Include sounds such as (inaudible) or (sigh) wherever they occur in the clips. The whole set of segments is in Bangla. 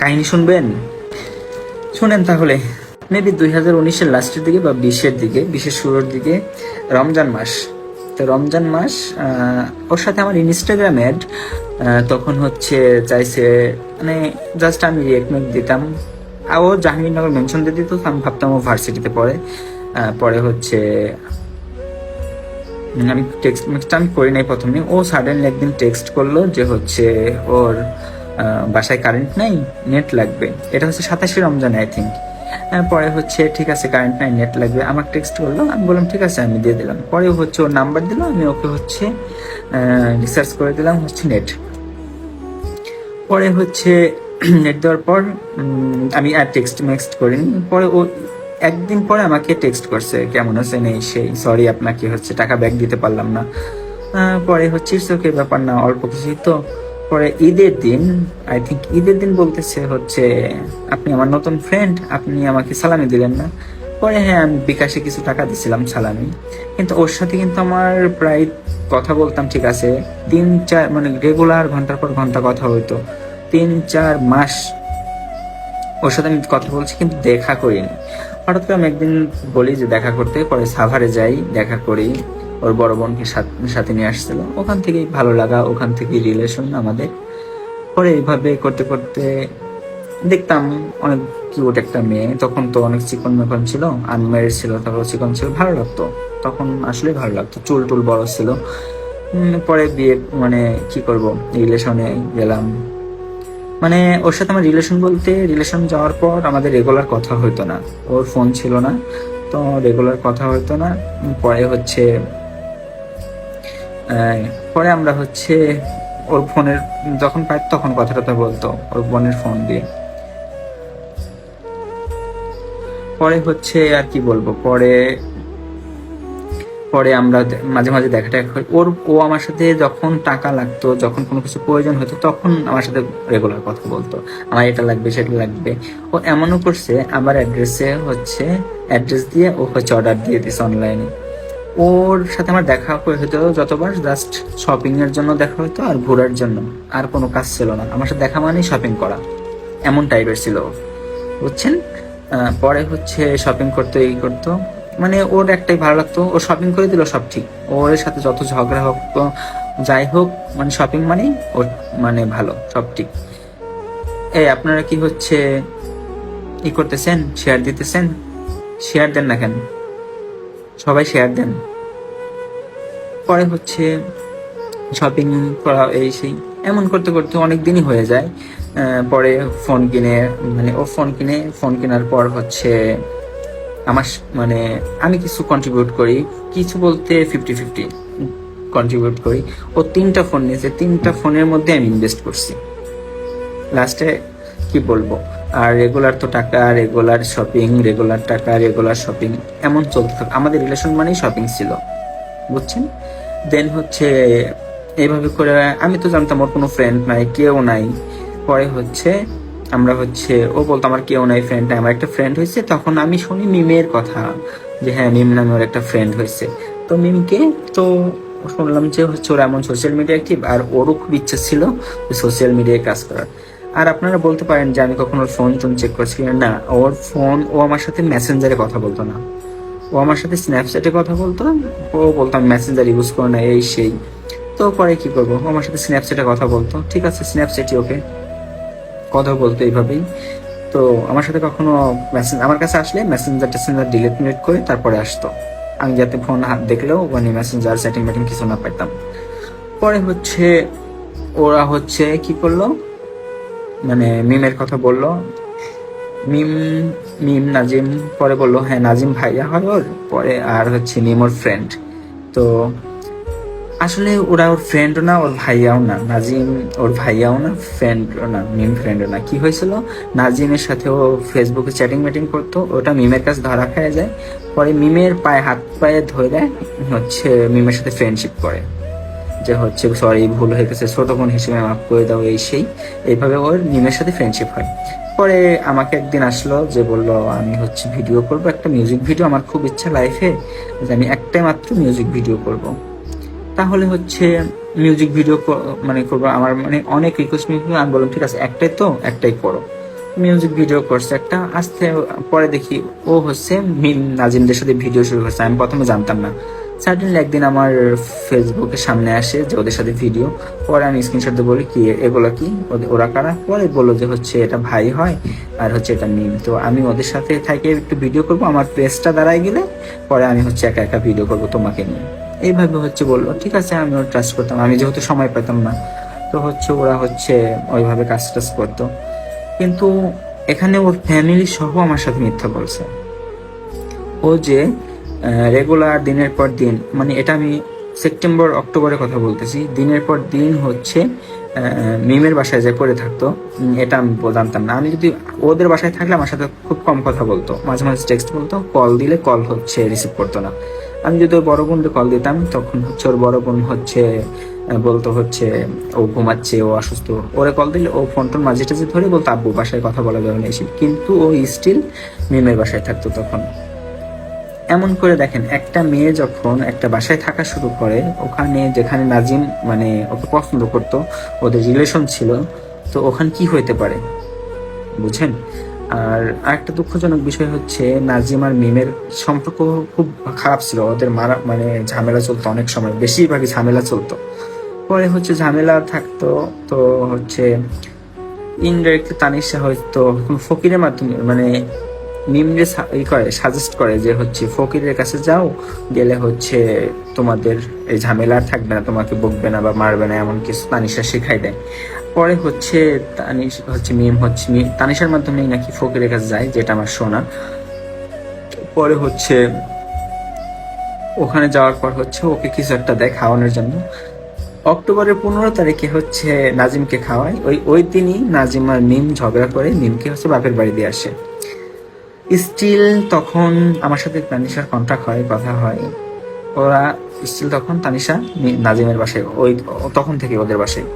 কাহিনী শুনবেন? শুনেন তাহলে। মেবি দুই হাজার উনিশের লাস্টের দিকে বা বিশের দিকে, বিশের শুরুর দিকে, রমজান মাস। তো রমজান মাস ওর সাথে আমার ইনস্টাগ্রাম অ্যাড তখন হচ্ছে চাইছে মানে জাস্ট আমি রিয়েক্ট দিতাম। আর ও জাহাঙ্গীরনগর মেনশন দিয়ে দিত আমি ভাবতাম ও ভার্সিটিতে পড়ে। পরে হচ্ছে আমি টেক্সট মেক্সট আমি করি নাই প্রথমে ও সাডেনলি একদিন টেক্সট করল যে হচ্ছে ওর বাসায় কারেন্ট নাই নেট লাগবে। এটা হচ্ছে সাতাশে রমজান আই থিঙ্ক পরে হচ্ছে, ঠিক আছে কারেন্ট নাই নেট লাগবে। আমার টেক্সট করল, আমি বললাম, ঠিক আছে, আমি দিয়ে দিলাম। পরে হচ্ছে ওর নাম্বার দিল, আমি ওকে হচ্ছে রিসার্চ করে দিলাম, হচ্ছে নেট পরে হচ্ছে (clears throat) নেট দেওয়ার পর আমি আর টেক্সট মেক্সট করিনি। পরে ও, একদিন পরে আমাকে টেক্সট করছে, কেমন আছেন এই সেই? সরি আপনাকে হচ্ছে টাকা ব্যাক দিতে পারলাম না। পরে হচ্ছে ওকে ব্যাপার না, অল্প কিছুই তো। পরে ঈদের দিন আই থিঙ্ক ঈদের দিন বলতেছে হচ্ছে, আপনি আমার নতুন ফ্রেন্ড আপনি আমাকে সালামি দিলেন না। পরে হ্যাঁ আমি বিকাশে কিছু টাকা দিছিলাম সালামি। কিন্তু ওর সাথে কিন্তু আমার প্রায় কথা বলতাম, ঠিক আছে। তিন চার মানে রেগুলার ঘণ্টার পর ঘণ্টা কথা হইতো। তিন, চার মাস ওর সাথে আমি কথা বলছি, কিন্তু দেখা করিনি। হঠাৎ করে আমি একদিন বলি যে দেখা করতে, পরে সাভারে যাই, দেখা করি। ওর বড় বোনকে সাথ- নিয়ে আসছিল। ওখান থেকেই ভালো লাগা, ওখান থেকেই রিলেশন আমাদের। পরে এইভাবে করতে করতে দেখতাম অনেক কিউট একটা মেয়ে। তখন তো অনেক চিকন মেকন ছিল আনমেরিড ছিল, তারপর চিকন ছিল, ভালো লাগতো। তখন আসলে ভালো লাগতো, চুল টুল বড় ছিল। পরে বিয়ে মানে কি করব রিলেশনে গেলাম। মানে ওর সাথে আমার রিলেশন বলতে রিলেশন যাওয়ার পর আমাদের রেগুলার কথা হইতো না। ওর ফোন ছিল না, তো রেগুলার কথা হইতো না। পরে হচ্ছে পরে আমরা হচ্ছে ওর ফোনের, যখন পাই তখন কথাটা বলতো, ওর বোনের ফোন দিয়ে। পরে হচ্ছে আর কি বলব, পরে পরে আমরা মাঝে মাঝে দেখা টাকা করি ওর, ও আমার সাথে যখন টাকা লাগতো, যখন কোনো কিছু প্রয়োজন হতো, তখন আমার সাথে রেগুলার কথা বলতো। আমার এটা লাগবে, সেটা লাগবে। ও এমনও করছে আমার অ্যাড্রেসে হচ্ছে অ্যাড্রেস দিয়ে ও হচ্ছে অর্ডার দিয়ে দিছে অনলাইনে ওর সাথে আমার দেখা হতো যতবার জাস্ট শপিং এর জন্য দেখা হতো আর ঘোরার জন্য। আর কোনো কাজ ছিল না। আমার সাথে দেখা মানেই শপিং করা। এমন টাইপের ছিল। বুঝছেন পরে হচ্ছে শপিং করতে, এই করতো। মানে ওর একটাই ভালো লাগতো। ও শপিং করে দিল, সব ঠিক। ওর সাথে যত ঝগড়া হোক যাই হোক মানে শপিং মানেই ওর মানে ভালো, সব ঠিক। এই, আপনারা কি হচ্ছে ই করতেছেন? শেয়ার দিতেছেন? শেয়ার দেন না কেন? সবাই শেয়ার দেন। পরে হচ্ছে শপিং করা এই সেই, এমন করতে করতে অনেক দিনই হয়ে যায়। পরে ফোন কিনে মানে ও ফোন কিনে ফোন কেনার পর হচ্ছে আমার মানে আমি কিছু কন্ট্রিবিউট করি, কিছু বলতে ফিফটি ফিফটি কন্ট্রিবিউট করি। ও তিনটা ফোন নিয়েছে, তিনটা ফোনের মধ্যে আমি ইনভেস্ট করছি। লাস্টে কি বলব? আর রেগুলার তো টাকা রেগুলার শপিং রেগুলার টাকা রেগুলার শপিং এমন চলতে থাকে। আমাদের রিলেশন মানেই শপিং ছিল। বুঝছেন? দেন হচ্ছে এইভাবে করে, আমি তো জানতাম ওর কোনো ফ্রেন্ড নাই, কেউ নাই। পরে হচ্ছে, আমরা হচ্ছে, ও বলতো আমার কেউ নাই ফ্রেন্ড নাই, আমার একটা ফ্রেন্ড হয়েছে। তখন আমি শুনি মিমের কথা, যে হ্যাঁ মিম নামে ওর একটা ফ্রেন্ড হয়েছে। তো মিমকে, তো শুনলাম যে হচ্ছে ওরা এমন সোশ্যাল মিডিয়া অ্যাক্টিভ আর ওরও খুব ইচ্ছা ছিল সোশ্যাল মিডিয়ায় কাজ করার। আর আপনারা বলতে পারেন যে আমি কখনো ফোন টোন চেক করছি না, ওর ফোন ও আমার সাথে মেসেঞ্জারে কথা বলতো না। ও আমার সাথে স্ন্যাপচ্যাটে কথা বলতো, ও বলতাম মেসেঞ্জার ইউজ করে না, এই সেই। তো পরে কি করব? ও আমার সাথে স্ন্যাপচ্যাটে কথা বলতো, ঠিক আছে স্ন্যাপচ্যাটই ওকে। কথা বলতো এইভাবেই। তো আমার সাথে কখনো মেসেজ আমার কাছে আসলে মেসেঞ্জার টেসেঞ্জার ডিলিট মিলিট করে তারপরে আসতো। আমি যাতে ফোন হাত দেখলেও মানে মেসেঞ্জার সেটিং মেটিং কিছু না পাইতাম। পরে হচ্ছে, ওরা হচ্ছে কি করল? মানে মিমের কথা বলল মিম মিম নাজিম পরে বলল হ্যাঁ নাজিম ভাইয়া হয় ওর। পরে আর হচ্ছে মিম ওর ফ্রেন্ড তো আসলে ওরা ওর ফ্রেন্ডও না, ওর ভাইয়াও না। নাজিম ওর ভাইয়াও না ফ্রেন্ডও না, মিম ফ্রেন্ডও না। কি হয়েছিল? নাজিমের সাথে ও ফেসবুকে চ্যাটিং ম্যাটিং করতো, ওটা মিমের কাছে ধরা খায় যায়। পরে মিমের পায়ে হাত পায়ে ধরে হচ্ছে মিমের সাথে ফ্রেন্ডশিপ করে। যে হচ্ছে, সরি, ভুল হয়ে গেছে ছোট বোন হিসেবে মাফ করে দাও, এই সেই। এইভাবে ওর নিমের সাথে ফ্রেন্ডশিপ হয়। পরে আমাকে একদিন আসলো যে বলল, আমি হচ্ছে ভিডিও করব, একটা মিউজিক ভিডিও আমার খুব ইচ্ছা লাইফে যে আমি একটাই মাত্র মিউজিক ভিডিও করব। তাহলে হচ্ছে মিউজিক ভিডিও মানে করব, আমার মানে অনেক রিকোয়েস্ট আমি বললাম, ঠিক আছে, একটাই তো, একটাই করো। মিউজিক ভিডিও করছে একটা, আস্তে পরে দেখি ও হচ্ছে মিম নাজিমদের সাথে ভিডিও শুরু করছে। আমি প্রথমে জানতাম না। সার্টেনলি একদিন আমার ফেসবুকে সামনে আসে যে ওদের সাথে ভিডিও পরে আমি স্ক্রিনশট দিয়ে বলি, কি, এগুলো কি? ওরা কারা? পরে বলল যে হচ্ছে এটা ভাই হয় আর হচ্ছে এটা মিম। তো আমি ওদের সাথে থেকে একটু ভিডিও করব, আমার পেজটা দাঁড়ায় গেলে পরে আমি হচ্ছে একা একা ভিডিও করব তোমাকে নিয়ে। এইভাবে হচ্ছে বলল, ঠিক আছে আমি ওর ট্রাস্ট করতাম। আমি যেহেতু সময় পেতাম না। তো হচ্ছে ওরা হচ্ছে ওইভাবে কাজ টাজ করতো। কিন্তু এখানে ওর ফ্যামিলি সহ আমার সাথে মিথ্যা বলছে। ও যে রেগুলার দিনের পর দিন মানে এটা আমি সেপ্টেম্বর অক্টোবরের কথা বলতেছি, দিনের পর দিন হচ্ছে মিমের বাসায় যে করে থাকতো এটা আমি জানতাম না। আমি যদি ওদের বাসায় থাকলে আমার সাথে খুব কম কথা বলতো। মাঝে মাঝে টেক্সট বলতো কল দিলে কল হচ্ছে রিসিভ করতো না। আমি যদি ওর বড় বোনকে কল দিতাম, তখন হচ্ছে ওর বড় বোন হচ্ছে বলতো হচ্ছে, ও ঘুমাচ্ছে, ও অসুস্থ। ওরে কল দিলে ও ফোন টোন মাঝে টাঝে ধরে বলতো, আব্বু, বাসায় কথা বলা যাবে না এসে কিন্তু ও স্টিল মিমের বাসায় থাকতো তখন। এমন করে দেখেন, একটা মেয়ে যখন একটা বাসায় থাকা শুরু করে, ওখানে যেখানে নাজিম মানে ওকে পছন্দ করতো, ওদের রিলেশন ছিল, তো ওখানে কি হইতে পারে? বুঝছেন? আর আরেকটা দুঃখজনক বিষয় হচ্ছে, নাজিম আর মিমের সম্পর্ক খুব খারাপ ছিল, ওদের মারা মানে ঝামেলা চলতো অনেক সময়, বেশিরভাগই ঝামেলা চলতো। পরে হচ্ছে ঝামেলা থাকতো, তো হচ্ছে ইনডাইরেক্টলি তানিশা হয়তো, ফকিরের মাধ্যমে মানে সা- ই করে সাজেস্ট করে যে হচ্ছে, ফকিরের কাছে যাও, গেলে হচ্ছে তোমাদের এই ঝামেলা থাকবে না, তোমাকে বকবে না বা মারবে না, এমন কিছু তানিশা শেখাই দেয়। পরে হচ্ছে তানিশ হচ্ছে মিম হচ্ছে তানিশার মাধ্যমেই নাকি ফকিরের কাছে যায়, যেটা আমার শোনা। পরে হচ্ছে, ওখানে যাওয়ার পর হচ্ছে ওকে কিছু একটা দেয় খাওয়ানোর জন্য। অক্টোবরের পনেরো তারিখে হচ্ছে নাজিমকে খাওয়ায়। ওই ওই দিনই নাজিম আর মিম ঝগড়া করে মিমকে হচ্ছে বাপের বাড়ি দিয়ে আসে। স্টিল তখন আমার সাথে তানিশার কন্ট্যাক্ট হয়, কথা হয়। ওরা স্টিল তখন তানিশা নাজিমের বাসায়, ওই তখন থেকে ওদের বাসায়।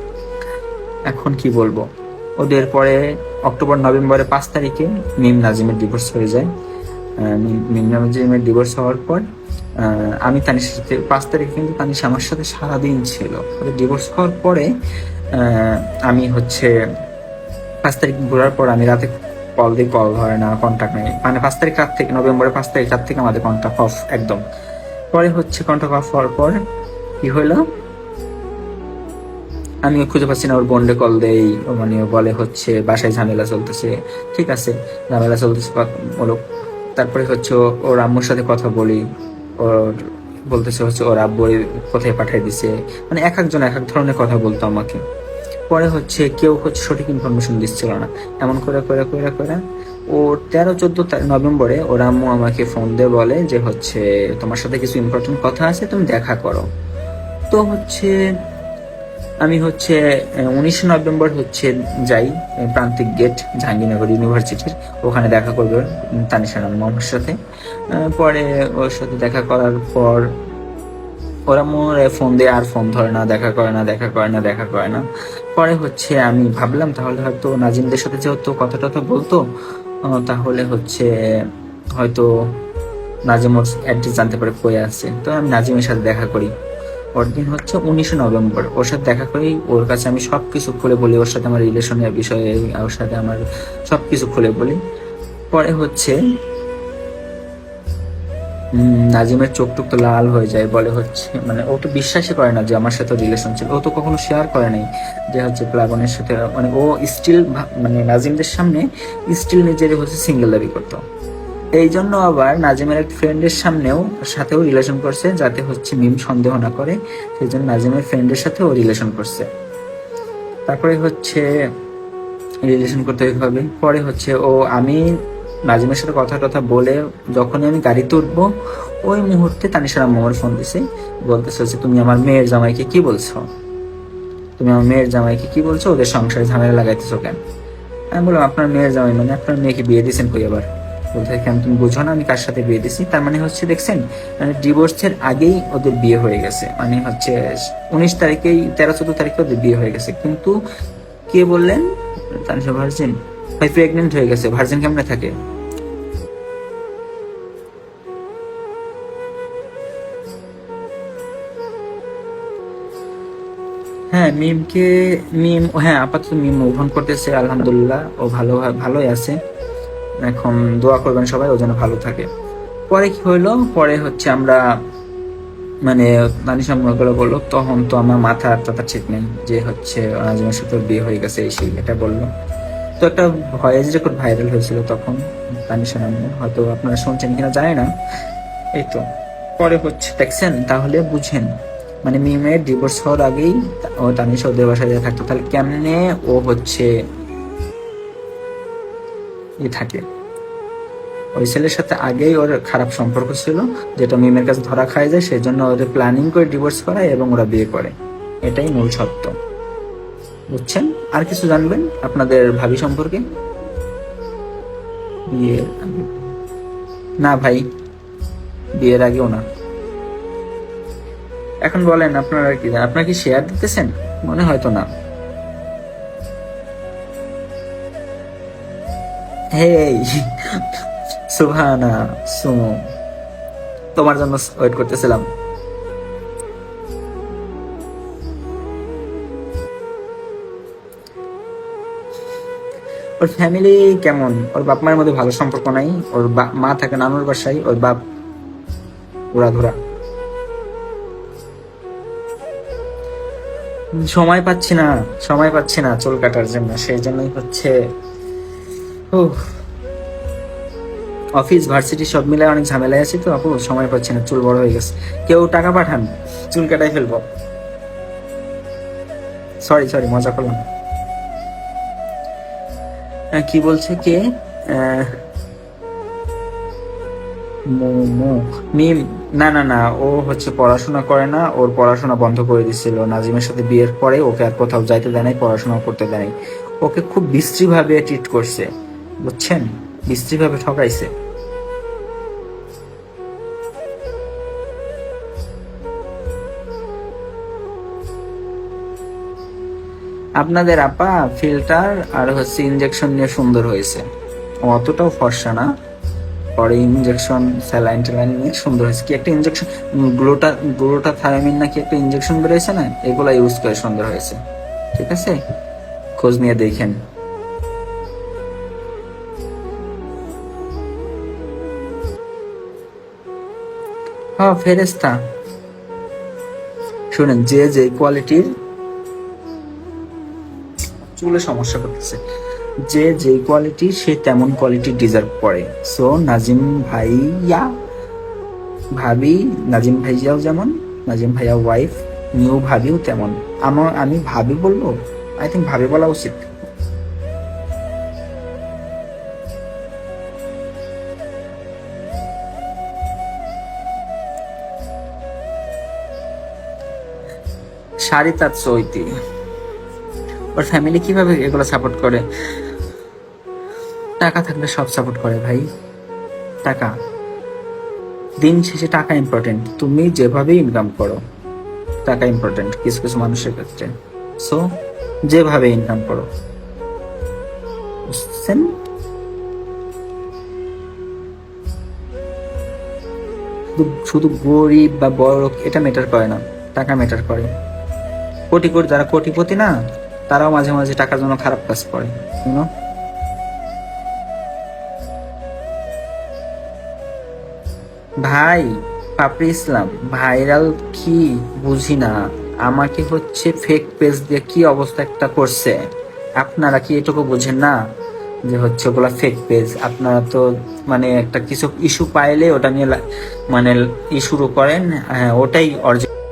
এখন কি বলব? ওদের পরে অক্টোবর, নভেম্বরের পাঁচ তারিখে মিম নাজিমের ডিভোর্স হয়ে যায়। মিম নাজিমের ডিভোর্স হওয়ার পর আমি তানিশার সাথে, পাঁচ তারিখে কিন্তু তানিশা আমার সাথে সারাদিন ছিল। ওদের ডিভোর্স হওয়ার পরে আমি হচ্ছে পাঁচ তারিখ ঘোরার পর আমি রাতে কল দিই কল ধরে না কন্ট্যাক্ট নেই। মানে পাঁচ তারিখ রাত থেকে, নভেম্বরের পাঁচ তারিখ রাত থেকে আমাদের কন্ট্যাক্ট অফ একদম। পরে হচ্ছে কন্ট্যাক্ট অফ হওয়ার পর কি হলো? আমি খুঁজে পাচ্ছি না, ওর বন্ডে কল দেই। মানে বলে হচ্ছে, বাসায় ঝামেলা চলতেছে। ঠিক আছে, ঝামেলা চলতেছে বলো তারপরে হচ্ছে ওর আম্মুর সাথে কথা বলি। ওর বলতেছে হচ্ছে, ওর আব্বু কোথায় পাঠিয়ে দিছে। মানে এক একজন এক এক ধরনের কথা বলতো আমাকে। পরে হচ্ছে কেউ হচ্ছে সঠিক ইনফরমেশন দিচ্ছিল না। এমন করে করে করে করে। ও তেরো, চোদ্দ নভেম্বরে ওর আম্মু আমাকে ফোন দিয়ে বলে যে হচ্ছে, তোমার সাথে কিছু ইম্পর্টেন্ট কথা আছে, তুমি দেখা করো। তো হচ্ছে, আমি হচ্ছে উনিশ নভেম্বর হচ্ছে যাই প্রান্তিক গেট জাহাঙ্গীরনগর ইউনিভার্সিটির ওখানে দেখা করবে তানিশা নাম সাথে। পরে ওর সাথে দেখা করার পর ওরা মোরে ফোন দিয়ে আর ফোন ধরে না, দেখা করে না, দেখা করে না, দেখা করে না। পরে হচ্ছে আমি ভাবলাম, তাহলে হয়তো নাজিমদের সাথে যেহেতু কথা টথা বলতো তাহলে হচ্ছে হয়তো নাজিম ওর অ্যাড্রেস জানতে পারে কই আছে। তো আমি নাজিমের সাথে দেখা করি। ওর দিন হচ্ছে উনিশে নভেম্বর, ওর সাথে দেখা করি, ওর কাছে আমি সব কিছু খুলে বলি, ওর সাথে আমার রিলেশনের বিষয়ে, ওর সাথে আমার সব কিছু খুলে বলি। পরে হচ্ছে নাজিমের চোখ টুক তো লাল হয়ে যায়, বলে হচ্ছে মানে ও তো বিশ্বাসই করে না যে আমার সাথে রিলেশন ছিল। ও তো কখনো শেয়ার করে নাই যে হচ্ছে প্লাবনের সাথে মানে ও স্টিল মানে নাজিমদের সামনে স্টিল নিজের হচ্ছে সিঙ্গেল দাবি করতো। এই জন্য আবার নাজিমের এক ফ্রেন্ডের সামনেও সাথেও রিলেশন করছে, যাতে হচ্ছে মিম সন্দেহ না করে, সেই জন্য নাজিমের ফ্রেন্ডের সাথে ও রিলেশন করছে। তারপরে হচ্ছে রিলেশন করতে হবে। পরে হচ্ছে ও আমি নাজিমের সাথে কথা টথা বলে যখনই আমি গাড়িতে উঠবো, ওই মুহূর্তে তানিশার আম্মু ফোন দিছে, বলতেছে হচ্ছে তুমি আমার মেয়ের জামাইকে কি বলছো? তুমি আমার মেয়ের জামাইকে কি বলছো? ওদের সংসারে ঝামেলা লাগাইতেছো কেন? আমি বললাম, আপনার মেয়ের জামাই মানে আপনার মেয়েকে বিয়ে দিয়েছেন কই আবার? বলতে কেন তুমি বুঝো না, আমি কার সাথে বিয়ে দিছি। তার মানে হচ্ছে, দেখছেন মানে ডিভোর্সের আগেই ওদের বিয়ে হয়ে গেছে। মানে হচ্ছে, উনিশ তারিখেই, তেরো চোদ্দ তারিখে ওদের বিয়ে হয়ে গেছে। কিন্তু কে বললেন? তানিশা ভার্জিন ভাই প্রেগনেন্ট হয়ে গেছে ভার্জিন কেমনে থাকে? হ্যাঁ মিমকে, মিম হ্যাঁ আপাতত মিম মুভ অন করতেছে, আলহামদুলিল্লাহ, ও ভালো, ভালোই আছে। এখন দোয়া করবেন সবাই, ও যেন ভালো থাকে। পরে কি হইল? পরে হচ্ছে আমরা মানে নানিসা মনে করে বলল, তখন তো আমার মাথা টাথা ঠিক নেই যে হচ্ছে নাজিমের সাথে বিয়ে হয়ে গেছে, এই সেই, এটা বলল। তো একটা ভয়েস রেকর্ড ভাইরাল হয়েছিল তখন তানিশা নামে হয়তো আপনারা শুনছেন কিনা জানি না, এই তো। পরে হচ্ছে, দেখছেন? তাহলে বুঝেন। মানে মিমের ডিভোর্স হওয়ার আগেই ও তানিশা ওদের বাসায় থাকতো। তাহলে কেমনে ও হচ্ছে ই থাকে? ওই ছেলের সাথে আগেই ওর খারাপ সম্পর্ক ছিল, যেটা মিমের কাছে ধরা খায় যায় সেই জন্য ওদের প্ল্যানিং করে ডিভোর্স করায় এবং ওরা বিয়ে করে। এটাই মূল সত্য। বুঝছেন? আর কিছু জানবেন আপনাদের ভাবি সম্পর্কে? বিয়ের না ভাই, বিয়ের আগেও না। এখন বলেন, আপনারা কি? আপনারা কি শেয়ার দিতেছেন? মনে হয়তো না। Hey Sumo. তোমার জন্য ওয়েট করতেছিলাম। ওর ফ্যামিলি কেমন? ওর বাপ মায়ের মধ্যে ভালো সম্পর্ক নাই? ওর মা থাকে নানুর বাসায়, ওর বাপ উড়া ধরা সময় পাচ্ছি না, সময় পাচ্ছি না চুল কাটার জন্য, সেই জন্যই হচ্ছে। অফিস, ভার্সিটি সব মিলে অনেক ঝামেলায় আছি তো আপু, সময় পাচ্ছি না, চুল বড় হয়ে গেছে। কেউ টাকা পাঠান, চুল কাটাই ফেলব। সরি সরি মজা করলাম। কি বলছে কে? মোমো। না না না, ও হচ্ছে পড়াশোনা করে না, ওর পড়াশোনা বন্ধ করে দিছিল নাজিমের সাথে বিয়ের পরে ওকে আর কোথাও যাইতে দেয় নাই পড়াশোনা করতে দেয় ওকে খুব বিশ্রী ভাবে ট্রিট করছে, বুঝছেন? বিশ্রী ভাবে ঠকাইছে। আপনাদের আপা ফিল্টার আর হচ্ছে ইনজেকশন নিয়ে সুন্দর হয়েছে। অতটাও ফর্সা না। পরে ইনজেকশন স্যালাইন ট্যালাইন নিয়ে সুন্দর হয়েছে। কি একটা ইনজেকশন গ্লোটা গ্লোটা থায়ামিন নাকি একটা ইনজেকশন বেরোয়েছে না? এগুলো ইউজ করে সুন্দর হয়েছে। ঠিক আছে? খোঁজ নিয়ে দেখেন। হ্যাঁ ফেরেস্তা শুনেন, যে যে কোয়ালিটির চুলে সমস্যা করতেছে। যে যে কোয়ালিটি সে তেমন কোয়ালিটি ডিজার্ভ করে। সো নাজিম ভাইয়া, ভাবি, নাজিম ভাইয়াও যেমন, নাজিম ভাইয়া ওয়াইফ নিউ ভাবিও তেমন। আমার, আমি ভাবি বলব? আই থিঙ্ক ভাবি বলা উচিত। শাড়ি তার চৈতি। ওর ফ্যামিলি কীভাবে এগুলো সাপোর্ট করে? টাকা থাকলে সব সাপোর্ট করে ভাই। টাকা। দিন শেষে টাকা ইম্পর্টেন্ট তুমি যেভাবে ইনকাম করো, টাকা ইম্পর্টেন্ট কিছু কিছু মানুষের ক্ষেত্রে। সো যেভাবে ইনকাম করো। বুঝছেন? শুধু- গরিব বা বড় এটা ম্যাটার করে না। টাকা ম্যাটার করে। কোটি কোটি, যারা কোটিপতি না তারাও মাঝে মাঝে টাকার জন্য খারাপ কাজ করে know? ভাই, পাপড়ি ইসলাম, ভাইরাল কি? বুঝি না। আমাকে হচ্ছে ফেক পেজ দিয়ে কি অবস্থা একটা করছে? আপনারা কি এটুকু বুঝেন না? যে হচ্ছে ওগুলা ফেক পেজ আপনারা তো মানে একটা কিছু ইস্যু পাইলে ওটা নিয়ে মানে ই শুরু করেন হ্যাঁ ওটাই অরিজিনাল